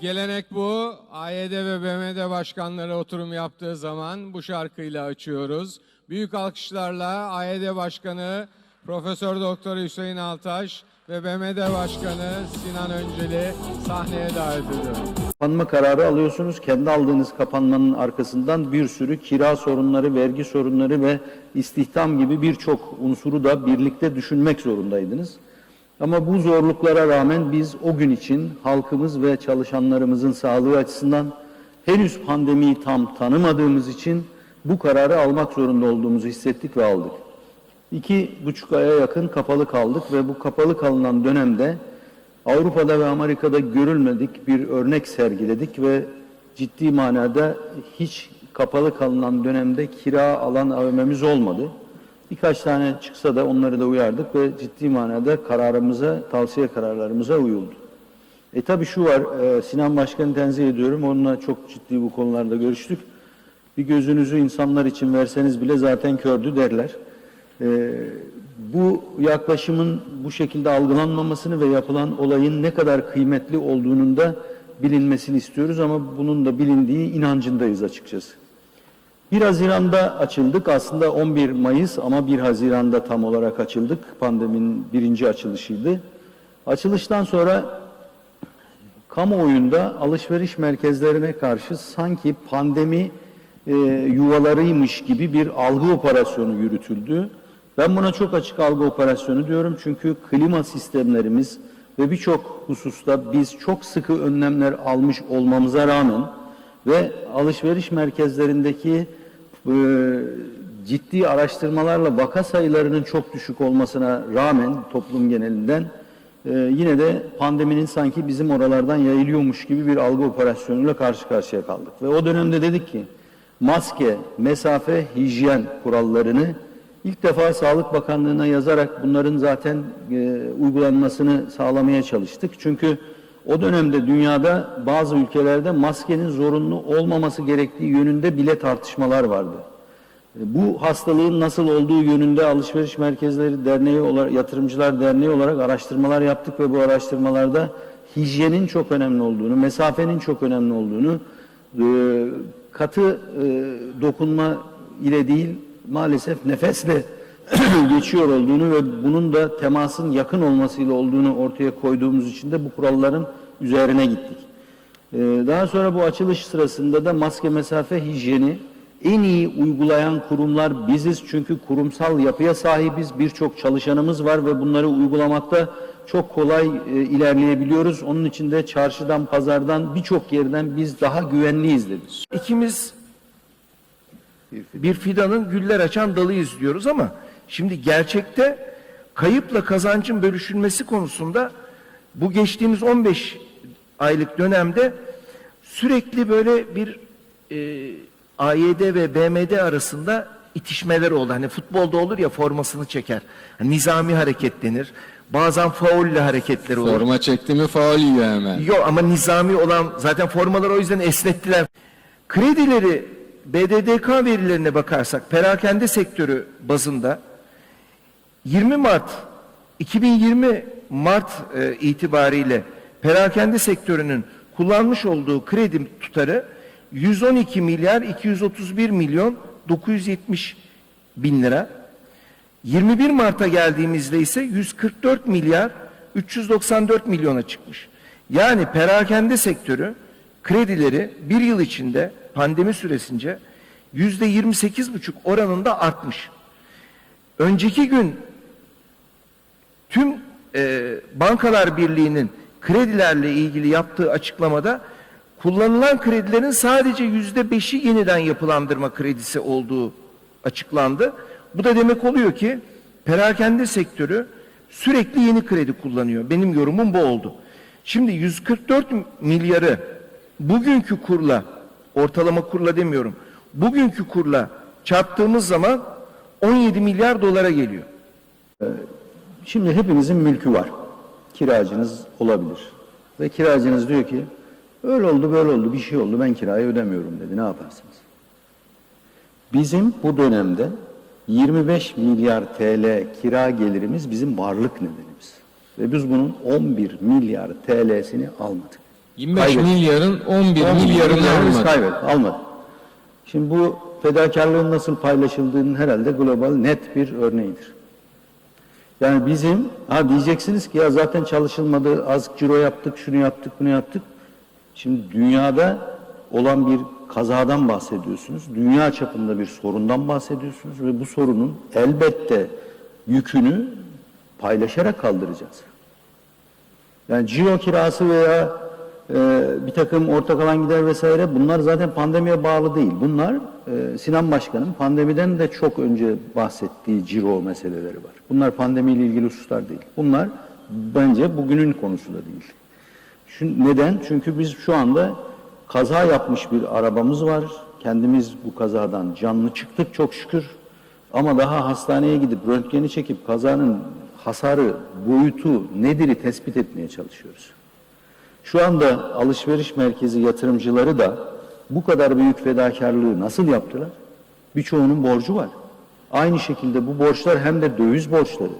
gelenek bu. AYD ve BMD başkanları oturum yaptığı zaman bu şarkıyla açıyoruz. Büyük alkışlarla AYD Başkanı Profesör Doktor Hüseyin Altaş ve BMD Başkanı Sinan Önceli sahneye davet ediyorum. Kapanma kararı alıyorsunuz. Kendi aldığınız kapanmanın arkasından bir sürü kira sorunları, vergi sorunları ve istihdam gibi birçok unsuru da birlikte düşünmek zorundaydınız. Ama bu zorluklara rağmen biz o gün için halkımız ve çalışanlarımızın sağlığı açısından henüz pandemiyi tam tanımadığımız için bu kararı almak zorunda olduğumuzu hissettik ve aldık. İki buçuk aya yakın kapalı kaldık ve bu kapalı kalınan dönemde Avrupa'da ve Amerika'da görülmedik bir örnek sergiledik ve ciddi manada hiç kapalı kalınan dönemde kira alan AVM'miz olmadı. Birkaç tane çıksa da onları da uyardık ve ciddi manada kararımıza, tavsiye kararlarımıza uyuldu. E tabi şu var, e, Sinan Başkan'ı tenzih ediyorum. Onunla çok ciddi bu konularda görüştük. Bir gözünüzü insanlar için verseniz bile zaten kördü derler. E, bu yaklaşımın bu şekilde algılanmamasını ve yapılan olayın ne kadar kıymetli olduğunun da bilinmesini istiyoruz ama bunun da bilindiği inancındayız açıkçası. 1 Haziran'da açıldık. Aslında 11 Mayıs ama 1 Haziran'da tam olarak açıldık. Pandeminin birinci açılışıydı. Açılıştan sonra kamuoyunda alışveriş merkezlerine karşı sanki pandemi e, yuvalarıymış gibi bir algı operasyonu yürütüldü. Ben buna çok açık algı operasyonu diyorum çünkü klima sistemlerimiz ve birçok hususta biz çok sıkı önlemler almış olmamıza rağmen ve alışveriş merkezlerindeki ciddi araştırmalarla vaka sayılarının çok düşük olmasına rağmen toplum genelinden e, yine de pandeminin sanki bizim oralardan yayılıyormuş gibi bir algı operasyonuyla karşı karşıya kaldık. Ve o dönemde dedik ki maske, mesafe, hijyen kurallarını ilk defa Sağlık Bakanlığı'na yazarak bunların zaten e, uygulanmasını sağlamaya çalıştık. Çünkü o dönemde dünyada bazı ülkelerde maskenin zorunlu olmaması gerektiği yönünde bile tartışmalar vardı. E, Bu hastalığın nasıl olduğu yönünde Alışveriş Merkezleri Derneği olarak, Yatırımcılar Derneği olarak araştırmalar yaptık ve bu araştırmalarda hijyenin çok önemli olduğunu, mesafenin çok önemli olduğunu, e, katı e, dokunma ile değil maalesef nefesle geçiyor olduğunu ve bunun da temasın yakın olmasıyla olduğunu ortaya koyduğumuz için de bu kuralların üzerine gittik. Ee, Daha sonra bu açılış sırasında da maske mesafe hijyeni en iyi uygulayan kurumlar biziz. Çünkü kurumsal yapıya sahibiz. Birçok çalışanımız var ve bunları uygulamakta çok kolay e, ilerleyebiliyoruz. Onun için de çarşıdan, pazardan birçok yerden biz daha güvenliyiz dedik. İkimiz bir fidanın güller açan dalıyız diyoruz ama şimdi gerçekte kayıpla kazancın bölüşülmesi konusunda bu geçtiğimiz 15 aylık dönemde sürekli böyle bir e, AYD ve BMD arasında itişmeler oldu. Hani futbolda olur ya formasını çeker. Hani nizami hareket denir. Bazen faulle hareketleri olur. Forma çekti mi faul yiyor hemen. Yok ama nizami olan zaten formaları o yüzden esnettiler. Kredileri BDDK verilerine bakarsak perakende sektörü bazında 20 Mart 2020 Mart e, itibariyle perakende sektörünün kullanmış olduğu kredi tutarı 112 milyar 231 milyon 970 bin lira. 21 Mart'a geldiğimizde ise 144 milyar 394 milyona çıkmış. Yani perakende sektörü kredileri bir yıl içinde pandemi süresince yüzde 28 buçuk oranında artmış. Önceki gün tüm e, Bankalar Birliği'nin kredilerle ilgili yaptığı açıklamada kullanılan kredilerin sadece yüzde beşi yeniden yapılandırma kredisi olduğu açıklandı. Bu da demek oluyor ki perakende sektörü sürekli yeni kredi kullanıyor. Benim yorumum bu oldu. Şimdi 144 milyarı bugünkü kurla, ortalama kurla demiyorum, bugünkü kurla çarptığımız zaman 17 milyar dolara geliyor. Şimdi hepimizin mülkü var. Kiracınız olabilir. Ve kiracınız diyor ki öyle oldu böyle oldu bir şey oldu ben kirayı ödemiyorum dedi ne yaparsınız? Bizim bu dönemde 25 milyar TL kira gelirimiz bizim varlık nedenimiz. Ve biz bunun 11 milyar TL'sini almadık. 25 Kaybettik. milyarın 11 10 milyarını milyarımız almadı. kaybettik, almadı. Şimdi bu fedakarlığın nasıl paylaşıldığının herhalde global net bir örneğidir. Yani bizim, ha diyeceksiniz ki ya zaten çalışılmadı, az ciro yaptık, şunu yaptık, bunu yaptık. Şimdi dünyada olan bir kazadan bahsediyorsunuz. Dünya çapında bir sorundan bahsediyorsunuz ve bu sorunun elbette yükünü paylaşarak kaldıracağız. Yani ciro kirası veya e, bir takım ortak alan gider vesaire bunlar zaten pandemiye bağlı değil. Bunlar Sinan Başkan'ın pandemiden de çok önce bahsettiği ciro meseleleri var. Bunlar pandemiyle ilgili hususlar değil. Bunlar bence bugünün konusu da değil. Neden? Çünkü biz şu anda kaza yapmış bir arabamız var. Kendimiz bu kazadan canlı çıktık çok şükür. Ama daha hastaneye gidip röntgeni çekip kazanın hasarı, boyutu nedir'i tespit etmeye çalışıyoruz. Şu anda alışveriş merkezi yatırımcıları da bu kadar büyük fedakarlığı nasıl yaptılar? Birçoğunun borcu var. Aynı şekilde bu borçlar hem de döviz borçları.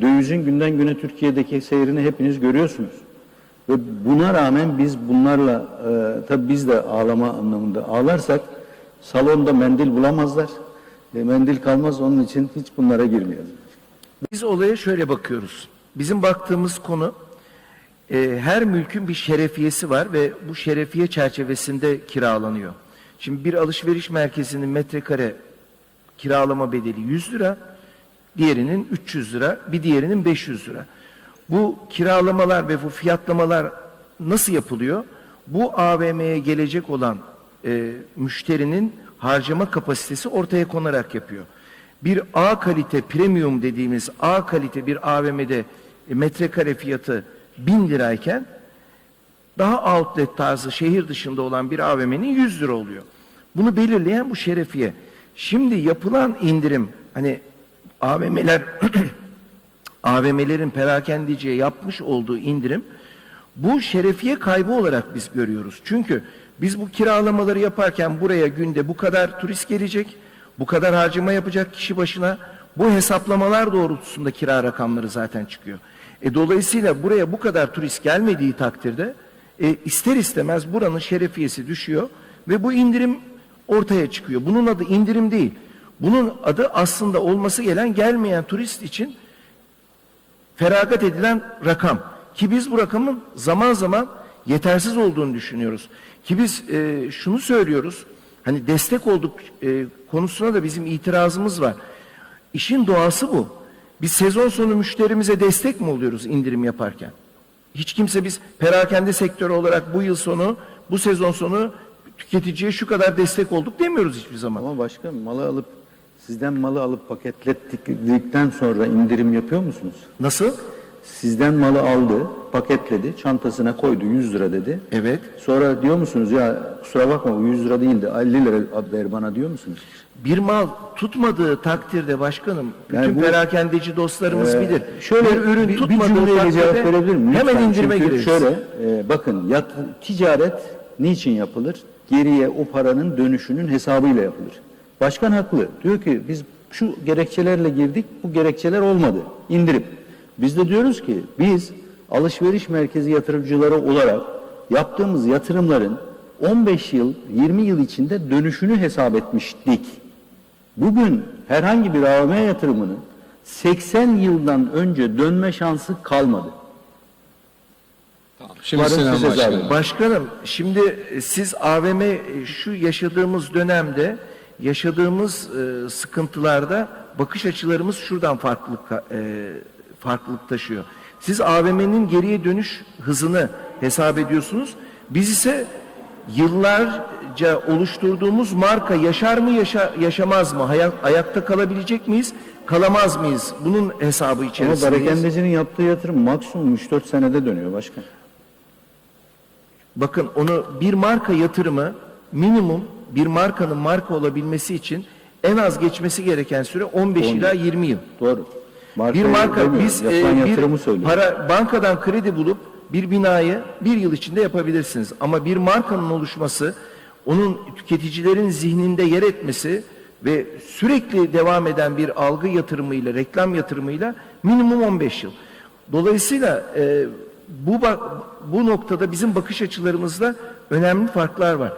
Dövizin günden güne Türkiye'deki seyrini hepiniz görüyorsunuz. Ve buna rağmen biz bunlarla, e, tabii biz de ağlama anlamında ağlarsak salonda mendil bulamazlar. E, mendil kalmaz onun için hiç bunlara girmeyelim. Biz olaya şöyle bakıyoruz. Bizim baktığımız konu e, her mülkün bir şerefiyesi var ve bu şerefiye çerçevesinde kiralanıyor. Şimdi bir alışveriş merkezinin metrekare kiralama bedeli 100 lira, diğerinin 300 lira, bir diğerinin 500 lira. Bu kiralamalar ve bu fiyatlamalar nasıl yapılıyor? Bu AVM'ye gelecek olan e, müşterinin harcama kapasitesi ortaya konarak yapıyor. Bir A kalite premium dediğimiz A kalite bir AVM'de metrekare fiyatı 1000 lirayken daha outlet tarzı şehir dışında olan bir AVM'nin 100 lira oluyor. Bunu belirleyen bu şerefiye. Şimdi yapılan indirim hani AVM'ler AVM'lerin perakendeciye yapmış olduğu indirim bu şerefiye kaybı olarak biz görüyoruz. Çünkü biz bu kiralamaları yaparken buraya günde bu kadar turist gelecek, bu kadar harcama yapacak kişi başına bu hesaplamalar doğrultusunda kira rakamları zaten çıkıyor. E, dolayısıyla buraya bu kadar turist gelmediği takdirde e, ister istemez buranın şerefiyesi düşüyor ve bu indirim ortaya çıkıyor. Bunun adı indirim değil. Bunun adı aslında olması gelen gelmeyen turist için feragat edilen rakam. Ki biz bu rakamın zaman zaman yetersiz olduğunu düşünüyoruz. Ki biz e, şunu söylüyoruz, hani destek olduk e, konusuna da bizim itirazımız var. İşin doğası bu. Biz sezon sonu müşterimize destek mi oluyoruz indirim yaparken? Hiç kimse biz perakende sektörü olarak bu yıl sonu, bu sezon sonu tüketiciye şu kadar destek olduk demiyoruz hiçbir zaman. Ama başkan malı alıp sizden malı alıp paketlettikten sonra indirim yapıyor musunuz? Nasıl? Sizden malı aldı, paketledi, çantasına koydu 100 lira dedi. Evet. Sonra diyor musunuz ya kusura bakma bu 100 lira değil de 50 lira ver bana diyor musunuz? Bir mal tutmadığı takdirde başkanım, bütün Yani bu- perakendeci dostlarımız Ee, bilir. Şöyle bir ürün bir, bir tutmadığı cümleyle takdirde cevap verebilir miyim? hemen Lütfen. indirime Çünkü gireriz. Şöyle e, bakın yat, ticaret niçin yapılır? Geriye o paranın dönüşünün hesabıyla yapılır. Başkan haklı. Diyor ki biz şu gerekçelerle girdik bu gerekçeler olmadı. İndirim. Biz de diyoruz ki biz alışveriş merkezi yatırımcıları olarak yaptığımız yatırımların 15 yıl 20 yıl içinde dönüşünü hesap etmiştik. Bugün herhangi bir AVM yatırımının 80 yıldan önce dönme şansı kalmadı. Şimdi Varın Sinan size Başkanım. Başkanım şimdi e, siz AVM e, şu yaşadığımız dönemde yaşadığımız e, sıkıntılarda bakış açılarımız şuradan farklılık e, farklılık taşıyor. Siz AVM'nin geriye dönüş hızını hesap ediyorsunuz. Biz ise yıllarca oluşturduğumuz marka yaşar mı yaşa, yaşamaz mı? Hayat, ayakta kalabilecek miyiz? Kalamaz mıyız? Bunun hesabı Ama içerisindeyiz. Yaptığı yatırım maksimum 3-4 senede dönüyor başkan. Bakın onu bir marka yatırımı minimum bir markanın marka olabilmesi için en az geçmesi gereken süre 15 ila 20 yıl. Doğru. Bir Markayı marka demiyorum, biz yapılan e, yatırımı bir söylüyor. para bankadan kredi bulup bir binayı bir yıl içinde yapabilirsiniz. Ama bir markanın oluşması, onun tüketicilerin zihninde yer etmesi ve sürekli devam eden bir algı yatırımıyla, reklam yatırımıyla minimum 15 yıl. Dolayısıyla e, bu bu noktada bizim bakış açılarımızda önemli farklar var.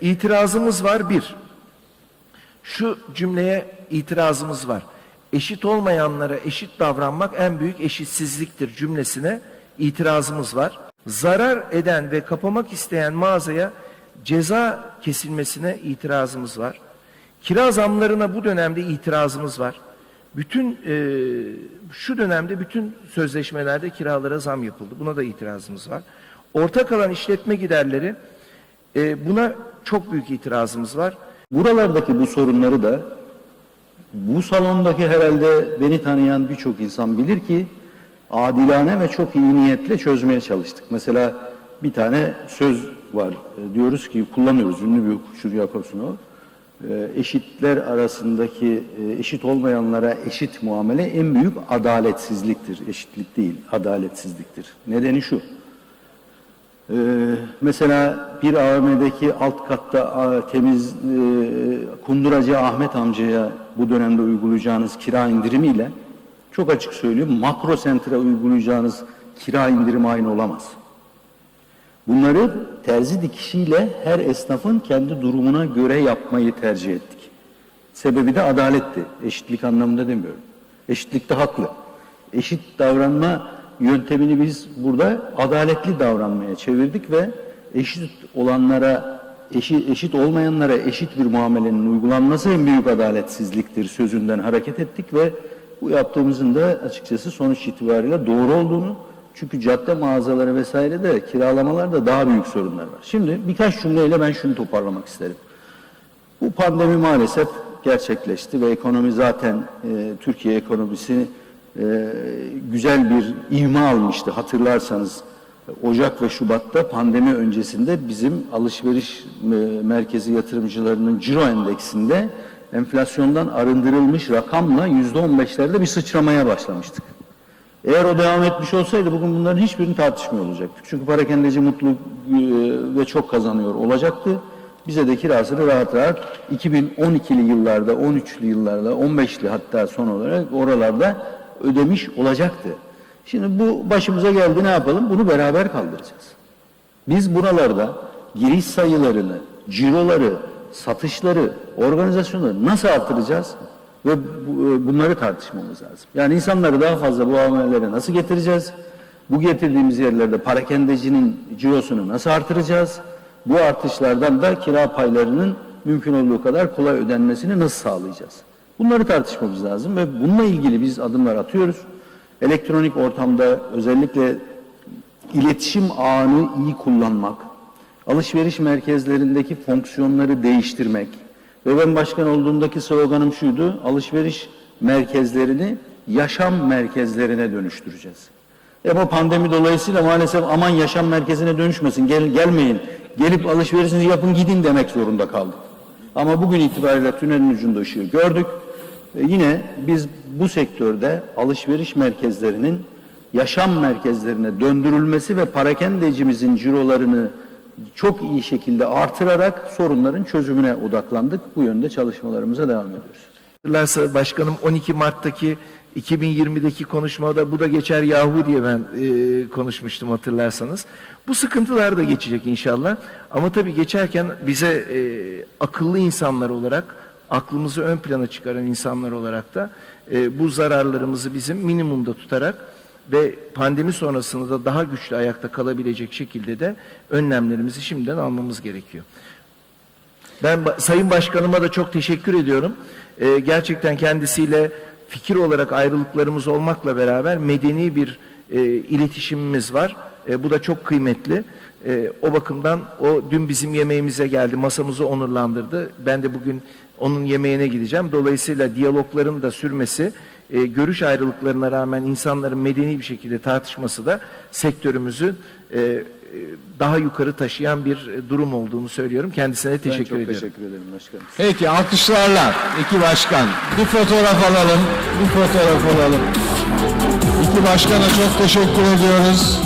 İtirazımız var bir. Şu cümleye itirazımız var. Eşit olmayanlara eşit davranmak en büyük eşitsizliktir cümlesine itirazımız var. Zarar eden ve kapamak isteyen mağazaya ceza kesilmesine itirazımız var. Kira zamlarına bu dönemde itirazımız var. Bütün e, şu dönemde bütün sözleşmelerde kiralara zam yapıldı. Buna da itirazımız var. Ortak kalan işletme giderleri e, buna çok büyük itirazımız var. Buralardaki bu sorunları da bu salondaki herhalde beni tanıyan birçok insan bilir ki adilane ve çok iyi niyetle çözmeye çalıştık. Mesela bir tane söz var. E, Diyoruz ki kullanıyoruz ünlü bir hukukçu Jakobson o. E, Eşitler arasındaki e, eşit olmayanlara eşit muamele en büyük adaletsizliktir. Eşitlik değil, adaletsizliktir. Nedeni şu. Ee, mesela bir AVM'deki alt katta temiz e, kunduracı Ahmet amcaya bu dönemde uygulayacağınız kira indirimiyle çok açık söylüyorum makro sentre uygulayacağınız kira indirimi aynı olamaz. Bunları terzi dikişiyle her esnafın kendi durumuna göre yapmayı tercih ettik. Sebebi de adaletti. Eşitlik anlamında demiyorum. Eşitlikte haklı. Eşit davranma yöntemini biz burada adaletli davranmaya çevirdik ve eşit olanlara, eşit, eşit olmayanlara eşit bir muamelenin uygulanması en büyük adaletsizliktir sözünden hareket ettik ve bu yaptığımızın da açıkçası sonuç itibariyle doğru olduğunu çünkü cadde mağazaları vesaire de kiralamalarda daha büyük sorunlar var. Şimdi birkaç cümleyle ben şunu toparlamak isterim. Bu pandemi maalesef gerçekleşti ve ekonomi zaten e, Türkiye ekonomisi e, güzel bir ivme almıştı. Hatırlarsanız Ocak ve Şubat'ta pandemi öncesinde bizim alışveriş e, merkezi yatırımcılarının ciro endeksinde enflasyondan arındırılmış rakamla yüzde on beşlerde bir sıçramaya başlamıştık. Eğer o devam etmiş olsaydı bugün bunların hiçbirini tartışmıyor olacaktık. Çünkü parakendeci mutlu e, ve çok kazanıyor olacaktı. Bize de kirasını rahat rahat 2012'li yıllarda, 13'lü yıllarda, 15'li hatta son olarak oralarda ödemiş olacaktı. Şimdi bu başımıza geldi ne yapalım? Bunu beraber kaldıracağız. Biz buralarda giriş sayılarını, ciroları, satışları, organizasyonları nasıl artıracağız? Ve e, bunları tartışmamız lazım. Yani insanları daha fazla bu amelere nasıl getireceğiz? Bu getirdiğimiz yerlerde parakendecinin cirosunu nasıl artıracağız? Bu artışlardan da kira paylarının mümkün olduğu kadar kolay ödenmesini nasıl sağlayacağız? Bunları tartışmamız lazım ve bununla ilgili biz adımlar atıyoruz. Elektronik ortamda özellikle iletişim ağını iyi kullanmak, alışveriş merkezlerindeki fonksiyonları değiştirmek ve ben başkan olduğumdaki sloganım şuydu, alışveriş merkezlerini yaşam merkezlerine dönüştüreceğiz. E bu pandemi dolayısıyla maalesef aman yaşam merkezine dönüşmesin, gel, gelmeyin, gelip alışverişinizi yapın gidin demek zorunda kaldık. Ama bugün itibariyle tünelin ucunda ışığı gördük. E yine biz bu sektörde alışveriş merkezlerinin yaşam merkezlerine döndürülmesi ve parakendecimizin cirolarını çok iyi şekilde artırarak sorunların çözümüne odaklandık. Bu yönde çalışmalarımıza devam ediyoruz. Hatırlarsa başkanım 12 Mart'taki 2020'deki konuşmada bu da geçer yahu diye ben e, konuşmuştum hatırlarsanız. Bu sıkıntılar da geçecek inşallah. Ama tabii geçerken bize e, akıllı insanlar olarak, aklımızı ön plana çıkaran insanlar olarak da e, bu zararlarımızı bizim minimumda tutarak ve pandemi sonrasında da daha güçlü ayakta kalabilecek şekilde de önlemlerimizi şimdiden almamız gerekiyor. Ben Sayın Başkanıma da çok teşekkür ediyorum. Ee, gerçekten kendisiyle fikir olarak ayrılıklarımız olmakla beraber medeni bir e, iletişimimiz var. E, bu da çok kıymetli. E, o bakımdan o dün bizim yemeğimize geldi, masamızı onurlandırdı. Ben de bugün onun yemeğine gideceğim. Dolayısıyla diyalogların da sürmesi, e, görüş ayrılıklarına rağmen insanların medeni bir şekilde tartışması da sektörümüzü e, e, daha yukarı taşıyan bir durum olduğunu söylüyorum. Kendisine teşekkür ben çok ediyorum. teşekkür ederim başkanım. Peki alkışlarla iki başkan. Bir fotoğraf alalım. Bir fotoğraf alalım. İki başkana çok teşekkür ediyoruz.